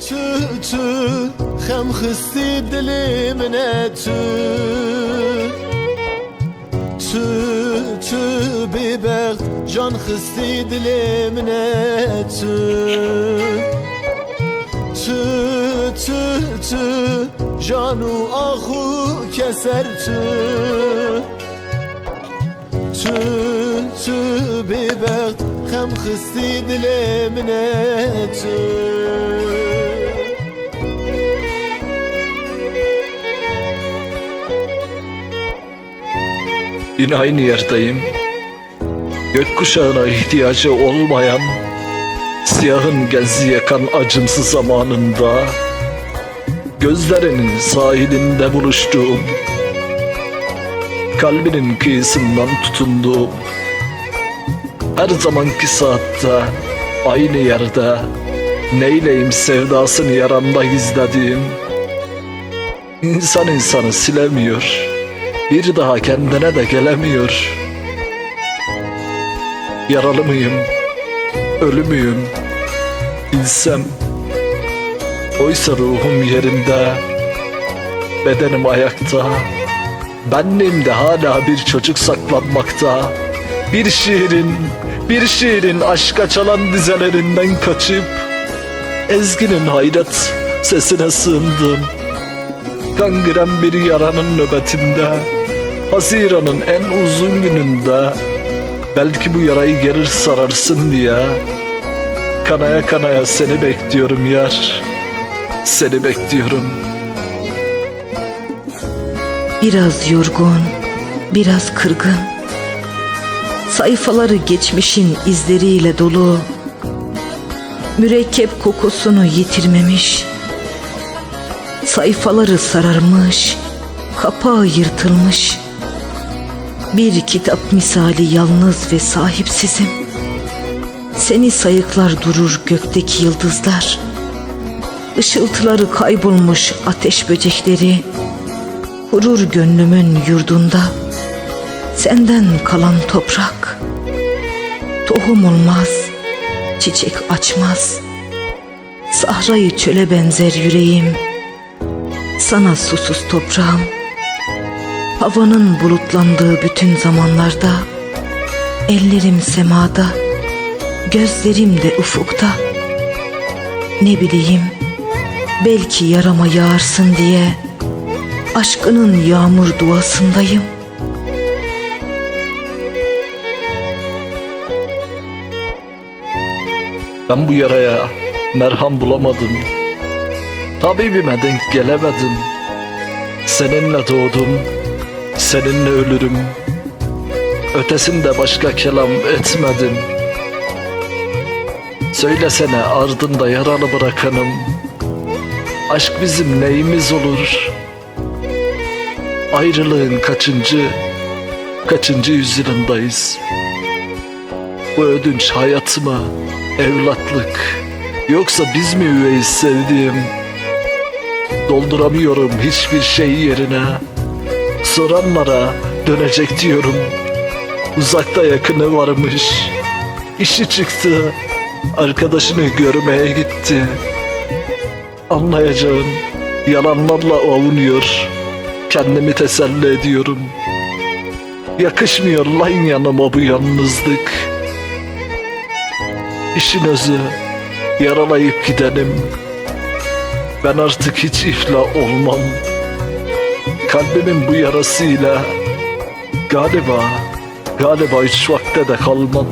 tü tü Hem hissi dilimine tü Tü tü bibek. Can hissi dilimine tü Tü tü tü Canu ahu keser tü Tü tü bibek Hem hissi dilimine tü Yine aynı yerdeyim. Gökkuşağına ihtiyacı olmayan, siyahın genzi yakan acımsız zamanında, gözlerinin sahilinde buluştuğum, kalbinin kıyısından tutunduğum, her zamanki saatte, aynı yerde, neyleyim sevdasını yaramda gizlediğim, insan insanı silemiyor.'' bir daha kendine de gelemiyor. Yaralı mıyım? Ölü müyüm? Bilsem. Oysa ruhum yerinde, bedenim ayakta, benliğimde hala bir çocuk saklanmakta. Bir şiirin, bir şiirin aşka çalan dizelerinden kaçıp, ezginin hayret sesine sığındım. Kangren bir yaranın nöbetinde Haziran'ın en uzun gününde Belki bu yarayı gerir sararsın diye Kanaya kanaya seni bekliyorum yar Seni bekliyorum Biraz yorgun, biraz kırgın. Sayfaları geçmişin izleriyle dolu. Mürekkep kokusunu yitirmemiş. Sayfaları sararmış, kapağı yırtılmış. Bir kitap misali yalnız ve sahipsizim. Seni sayıklar durur gökteki yıldızlar. Işıltıları kaybolmuş ateş böcekleri. Kurur gönlümün yurdunda Senden kalan toprak. Tohum olmaz Çiçek açmaz. Sahrayı çöle benzer yüreğim. Sana susuz toprağım. Havanın bulutlandığı bütün zamanlarda Ellerim semada Gözlerim de ufukta. Ne bileyim Belki yarama yağarsın diye aşkının yağmur duasındayım. Ben bu yaraya merham bulamadım. Tabibime denk gelemedim. Seninle doğdum Seninle ölürüm. Ötesinde başka kelam etmedim. Söylesene ardında yaralı bırakanım. Aşk bizim neyimiz olur? Ayrılığın kaçıncı Kaçıncı yüzyılındayız Bu ödünç hayat mı Evlatlık. Yoksa biz mi üveyiz sevdiğim? Dolduramıyorum hiçbir şey yerine. Soranlara dönecek diyorum. Uzakta yakını varmış. İşi çıktı Arkadaşını görmeye gitti. Anlayacağın yalanlarla avunuyor Kendimi teselli ediyorum. Yakışmıyor lan yanıma bu yalnızlık İşin özü yaralayıp gidenim Ben artık hiç iflah olmam. Kalbimin bu yarasıyla Galiba Galiba üç vakte de kalmam